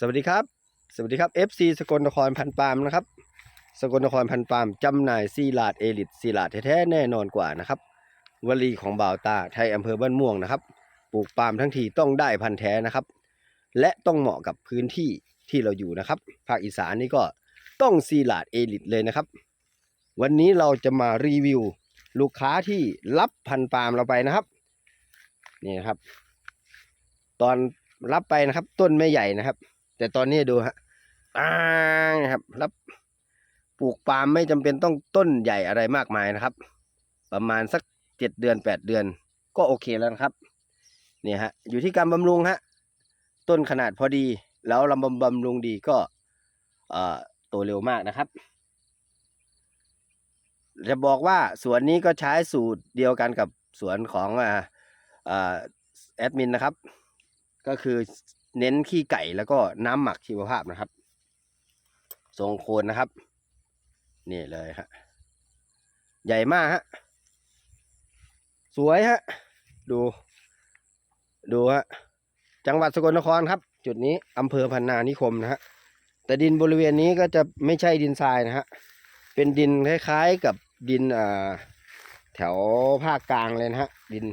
สวัสดีครับ สวัสดีครับ FC สกลนครพันปามนะครับ สกลนครพันปามจำหน่ายซีลาดเอลิทซีลาดแท้ๆแน่นอนกว่านะครับวลีของบ่าวตาไทยอำเภอบ้านม่วงนะครับ ปลูกปาล์มทั้งทีต้องได้พันธุ์แท้นะครับ และต้องเหมาะกับพื้นที่ที่เราอยู่นะครับ ภาคอีสานนี่ก็ต้องซีลาดเอลิทเลยนะครับ วันนี้เราจะมารีวิวลูกค้าที่รับพันธุ์ปาล์มเราไปนะครับ นี่นะครับ ตอนรับไปนะครับ ต้นไม่ใหญ่นะครับ แต่ตอนนี้ดูฮะอ้างนะครับรับปลูกปาล์มไม่จำเป็นต้องต้นใหญ่อะไรมากมายนะครับ ประมาณสักเจ็ดเดือนแปดเดือน ก็โอเคแล้วนะครับเนี่ยฮะอยู่ที่การบำรุงฮะต้นขนาดพอดี แล้วลำบำบำรุงดีก็เอ่อโตเร็วมากนะครับ จะบอกว่าสวนนี้ก็ใช้สูตรเดียวกันกับสวนของอ่าอ่าแอดมินนะครับ ก็คือ เน้นขี้ไก่แล้วก็น้ำหมักชีวภาพนะครับ ทรงโคนนะครับ นี่เลยฮะ ใหญ่มากฮะ สวยฮะ ดู ดูฮะ จังหวัดสกลนครครับ จุดนี้อำเภอพันนานิคมนะฮะ แต่ดินบริเวณนี้ก็จะไม่ใช่ดินทรายนะฮะ เป็นดินคล้ายๆกับดินอ่าแถวภาคกลางเลยนะฮะ ดิน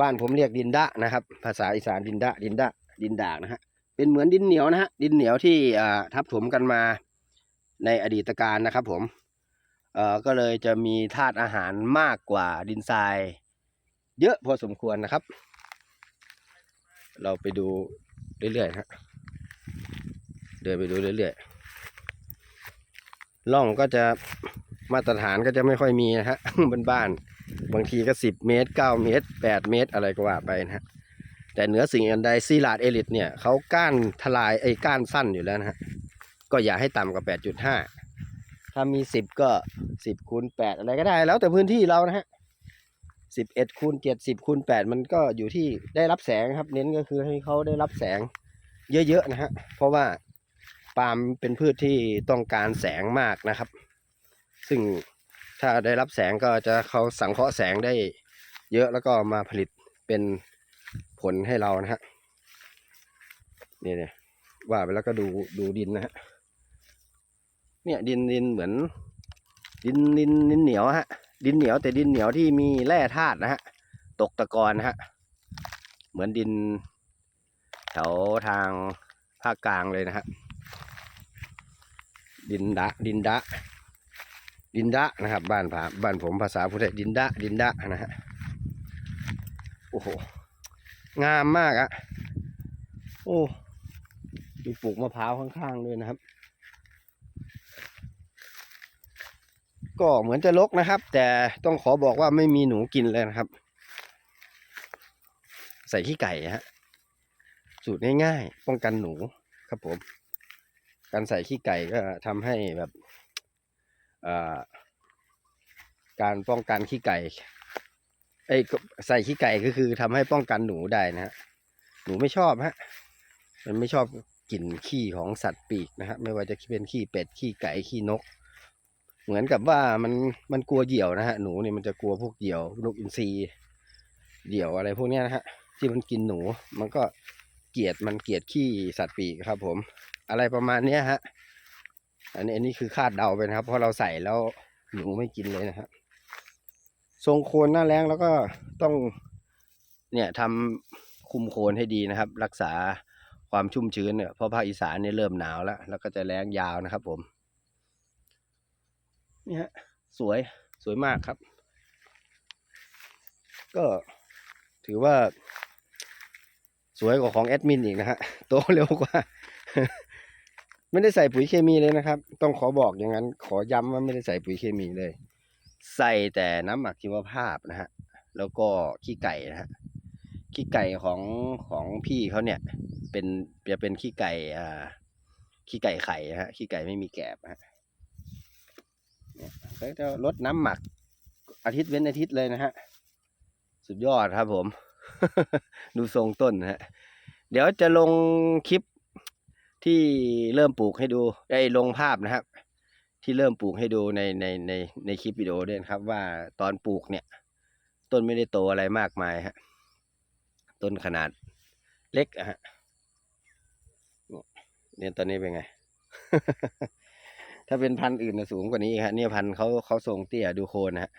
บ้านผมเรียกดินดะนะครับ ภาษาอีสานดินดะดินดะ ดินด่ากนะฮะเป็นเหมือนดินเหนียวนะฮะดินเหนียวที่ทับถมกันมาในอดีตการนะครับผมเอ่อก็เลยจะมีธาตุอาหารมากกว่าดินทราย เยอะพอสมควรนะครับ เราไปดูเรื่อยๆฮะเดินไปดูเรื่อยๆร่องก็จะมาตรฐานก็จะไม่ค่อยมีนะฮะบ้านๆบางทีก็สิบเมตรเก้าเมตรแปดเมตรอะไรก็ว่าไปนะฮะ แต่เหนือสิ่งอื่นใดซีลาดเอลิทเนี่ยเขาก้านทลายไอ้ก้านสั้นอยู่แล้วนะฮะก็อย่าให้ต่ำกว่าแปดจุดห้าถ้ามีสิบก็สิบคูณแปดอะไรก็ได้ แล้วแต่พื้นที่เรานะฮะสิบเอ็ดคูณเจ็ดสิบคูณแปดมันก็อยู่ที่ได้รับแสงครับ เน้นก็คือให้เขาได้รับแสงเยอะๆนะฮะเพราะว่าปาล์มเป็นพืชที่ต้องการแสงมากนะครับ ซึ่งถ้าได้รับแสงก็จะเขาสังเคราะห์แสงได้เยอะแล้วก็มาผลิตเป็น ผลให้เรานะฮะนี่เนี่ยว่าไปแล้วก็ดูดูดินนะฮะเนี่ยดินดินเหมือน ดินดินดินเหนียวฮะ ดินเหนียวแต่ดินเหนียวที่มีแร่ธาตุนะฮะตกตะกอนนะฮะเหมือนดินแถวทางภาคกลางเลยนะฮะดินดะดินดะดินดะนะครับ บ้านผาบ้านผมภาษาพุทธดินดะดินดะนะฮะโอ้โห งามมากอะโอ้มีปลูกมะพร้าวข้างๆด้วยนะครับ ก็เหมือนจะลกนะครับ แต่ต้องขอบอกว่าไม่มีหนูกินเลยนะครับ ใส่ขี้ไก่ฮะสูตรง่ายๆป้องกันหนูครับผม การใส่ขี้ไก่ก็ทำให้แบบอ่อการป้องกันขี้ไก่ เอ้ใส่ขี้ไก่ก็คือทำให้ป้องกันหนูได้นะฮะหนูไม่ชอบฮะมันไม่ชอบกลิ่นขี้ของสัตว์ปีกนะฮะไม่ว่าจะเป็นขี้เป็ดขี้ไก่ขี้นก เหมือนกับว่ามันมันกลัวเหยี่ยวนะฮะหนูเนี่ยมันจะกลัวพวกเหยี่ยวนกอินทรีเหยี่ยวอะไรพวกเนี้ยนะฮะที่มันกินหนู มันก็เกลียดมันเกลียดขี้สัตว์ปีกครับ ผม อะไรประมาณเนี้ยฮะอันนี้อันนี้คือคาดเดาไปนะครับเพราะเราใส่แล้วหนูไม่กินเลยนะครับ ทรงโคนหน้าแรงแล้วก็ต้องเนี่ยทำคุมโคนให้ดีนะครับ รักษาความชุ่มชื้นเนี่ยเพราะภาคอีสานเนี่ยเริ่มหนาวแล้ว แล้วก็จะแรงยาวนะครับผมนี่ฮะสวยสวยมากครับ ก็ถือว่า สวยกว่าของแอดมินอีกนะฮะโตเร็วกว่า ไม่ได้ใส่ปุ๋ยเคมีเลยนะครับ ต้องขอบอกอย่างนั้น ขอย้ำว่าไม่ได้ใส่ปุ๋ยเคมีเลย ใส่แต่น้ำหมักชีวภาพนะฮะ แล้วก็ขี้ไก่นะฮะ ขี้ไก่ของของพี่เขาเนี่ย เป็นจะเป็นขี้ไก่อ่าขี้ไก่ไข่ฮะ ขี้ไก่ไม่มีแกบฮะเนี่ยแล้วจะลดน้ำหมักอาทิตย์เว้นอาทิตย์เลยนะฮะ สุดยอดครับผม ดูทรงต้นฮะ เดี๋ยวจะลงคลิปที่เริ่มปลูกให้ดู ได้ลงภาพนะครับ ที่เริ่มปลูกให้ดูในในในในคลิปวิดีโอด้วยนครับ ว่าตอนปลูกเนี่ย ต้นไม่ได้โตอะไรมากมายฮะต้นขนาดเล็กอะฮะเนี่ยตอนนี้เป็นไง ถ้าเป็นพันธุ์อื่นนะสูงกว่านี้อีกฮะเนี่ยพันธุ์เขาเขาทรงเตี้ยดูโคนฮะ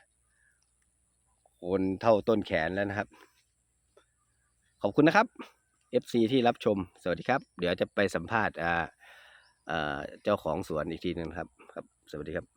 โคนเท่าต้นแขนแล้วนะครับ ขอบคุณนะครับ FC ที่รับชม สวัสดีครับ เดี๋ยวจะไปสัมภาษณ์อ่าเจ้าของสวนอีกทีหนึงครับ สวัสดีครับ